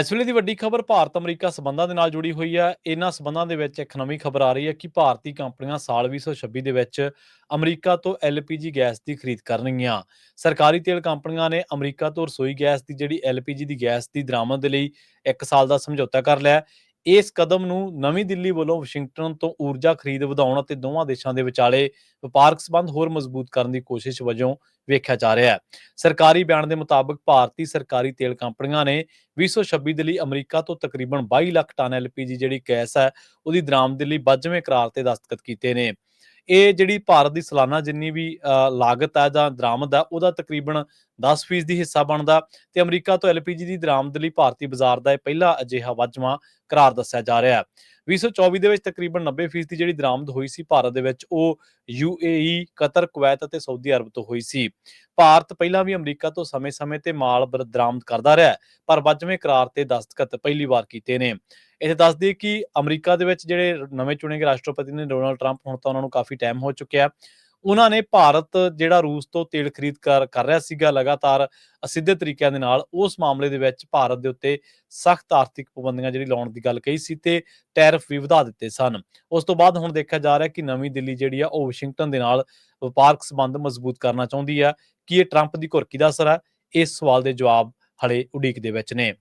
ਇਸ ਵੇਲੇ ਦੀ ਵੱਡੀ ਖਬਰ ਭਾਰਤ ਅਮਰੀਕਾ ਸਬੰਧਾਂ ਦੇ ਨਾਲ ਜੁੜੀ ਹੋਈ ਹੈ। ਇਹਨਾਂ ਸਬੰਧਾਂ ਦੇ ਵਿੱਚ ਇੱਕ ਨਵੀਂ ਖਬਰ ਆ ਰਹੀ ਹੈ ਕਿ ਭਾਰਤੀ ਕੰਪਨੀਆਂ ਸਾਲ 2026 ਦੇ ਵਿੱਚ ਅਮਰੀਕਾ ਤੋਂ LPG ਗੈਸ ਦੀ ਖਰੀਦ ਕਰਨਗੀਆਂ। ਸਰਕਾਰੀ ਤੇਲ ਕੰਪਨੀਆਂ ਨੇ ਅਮਰੀਕਾ ਤੋਂ ਰਸੋਈ ਗੈਸ ਦੀ ਜਿਹੜੀ LPG ਦੀ ਗੈਸ ਦੀ ਦਰਾਮਦ ਦੇ ਲਈ 1 ਸਾਲ ਦਾ ਸਮਝੌਤਾ ਕਰ ਲਿਆ। ਇਸ ਕਦਮ ਨੂੰ ਨਵੀਂ ਦਿੱਲੀ ਵੱਲੋਂ ਵਾਸ਼ਿੰਗਟਨ ਤੋਂ ਊਰਜਾ ਖਰੀਦ ਵਧਾਉਣ ਅਤੇ ਦੋਵਾਂ ਦੇਸ਼ਾਂ ਦੇ ਵਿਚਾਲੇ ਵਪਾਰਕ ਸਬੰਧ ਹੋਰ ਮਜ਼ਬੂਤ ਕਰਨ ਦੀ ਕੋਸ਼ਿਸ਼ ਵਜੋਂ ਵੇਖਿਆ ਜਾ ਰਿਹਾ ਹੈ। ਸਰਕਾਰੀ ਬਿਆਨ ਦੇ ਮੁਤਾਬਕ ਭਾਰਤੀ ਸਰਕਾਰੀ ਤੇਲ ਕੰਪਨੀਆਂ ਨੇ 2026 ਦੇ ਲਈ ਅਮਰੀਕਾ ਤੋਂ ਤਕਰੀਬਨ 22 ਲੱਖ ਟਨ LPG ਜਿਹੜੀ ਗੈਸ ਹੈ, ਉਹਦੀ ਦਰਾਮਦ ਲਈ 22ਵੇਂ ਕਰਾਰ ਤੇ ਦਸਤਖਤ ਕੀਤੇ ਨੇ। ਇਹ ਜਿਹੜੀ ਭਾਰਤ ਦੀ ਸਾਲਾਨਾ ਜਿੰਨੀ ਵੀ ਅ, ਲਾਗਤ ਹੈ ਜਾਂ ਦਰਾਮਦ ਹੈ ਉਹਦਾ ਤਕਰੀਬਨ 10% ਦੀ ਹਿੱਸਾ ਬਣਦਾ। ਤੇ ਅਮਰੀਕਾ ਤੋਂ LPG ਦੀ ਦਰਾਮਦ ਲਈ ਭਾਰਤੀ ਬਾਜ਼ਾਰ ਦਾ ਇਹ ਪਹਿਲਾ ਅਜਿਹਾ ਵੱਜਵਾਂ ਕਰਾਰ ਦੱਸਿਆ ਜਾ ਰਿਹਾ ਹੈ। 2024 ਦੇ ਵਿੱਚ ਤਕਰੀਬਨ 90% ਦੀ ਜਿਹੜੀ ਦਰਾਮਦ ਹੋਈ ਸੀ ਭਾਰਤ ਦੇ ਵਿੱਚ, ਉਹ UAE ਕਤਰ, ਕੁਵੈਤ ਅਤੇ ਸਾਊਦੀ ਅਰਬ ਤੋਂ ਹੋਈ ਸੀ। ਭਾਰਤ ਪਹਿਲਾਂ ਵੀ ਅਮਰੀਕਾ ਤੋਂ ਸਮੇਂ-ਸਮੇਂ ਤੇ ਮਾਲ ਬਰਦਰਾਮਦ ਕਰਦਾ ਰਿਹਾ ਪਰ ਵੱਜਵੇਂ ਕਰਾਰ ਤੇ ਦਸਤਖਤ ਪਹਿਲੀ ਵਾਰ ਕੀਤੇ ਨੇ। ਇਹ ਦੱਸ ਦਈਏ ਕਿ ਅਮਰੀਕਾ ਦੇ ਵਿੱਚ ਜਿਹੜੇ ਨਵੇਂ ਚੁਣੇ ਗਏ ਰਾਸ਼ਟਰਪਤੀ ਨੇ ਡੋਨਾਲਡ ਟਰੰਪ, ਹੁਣ ਤਾਂ ਉਹਨਾਂ ਨੂੰ ਕਾਫੀ ਟਾਈਮ ਹੋ ਚੁੱਕਿਆ ਉਹਨਾਂ ਨੇ ਭਾਰਤ ਜਿਹੜਾ ਰੂਸ ਤੋਂ ਤੇਲ ਖਰੀਦ ਕਰ ਕਰ ਰਿਹਾ ਸੀਗਾ ਲਗਾਤਾਰ ਅਸਿੱਧੇ ਤਰੀਕਿਆਂ ਦੇ ਨਾਲ, ਉਸ ਮਾਮਲੇ ਦੇ ਵਿੱਚ ਭਾਰਤ ਦੇ ਉੱਤੇ ਸਖਤ ਆਰਥਿਕ ਪਾਬੰਦੀਆਂ ਜਿਹੜੀ ਲਾਉਣ ਦੀ ਗੱਲ ਕਹੀ ਸੀ ਤੇ ਟੈਰਿਫ ਵੀ ਵਧਾ ਦਿੱਤੇ ਸਨ। ਉਸ ਤੋਂ ਬਾਅਦ ਹੁਣ ਦੇਖਿਆ ਜਾ ਰਿਹਾ ਕਿ ਨਵੀਂ ਦਿੱਲੀ ਜਿਹੜੀ ਆ, ਉਹ ਵਾਸ਼ਿੰਗਟਨ ਦੇ ਨਾਲ ਵਪਾਰਕ ਸੰਬੰਧ ਮਜ਼ਬੂਤ ਕਰਨਾ ਚਾਹੁੰਦੀ ਆ। ਕਿ ਇਹ ਟਰੰਪ ਦੀ ਘੁਰਕੀ ਦਾ ਅਸਰ ਹੈ ਇਸ ਸਵਾਲ ਦੇ ਜਵਾਬ ਹਲੇ ਉਡੀਕ ਦੇ ਵਿੱਚ ਨੇ।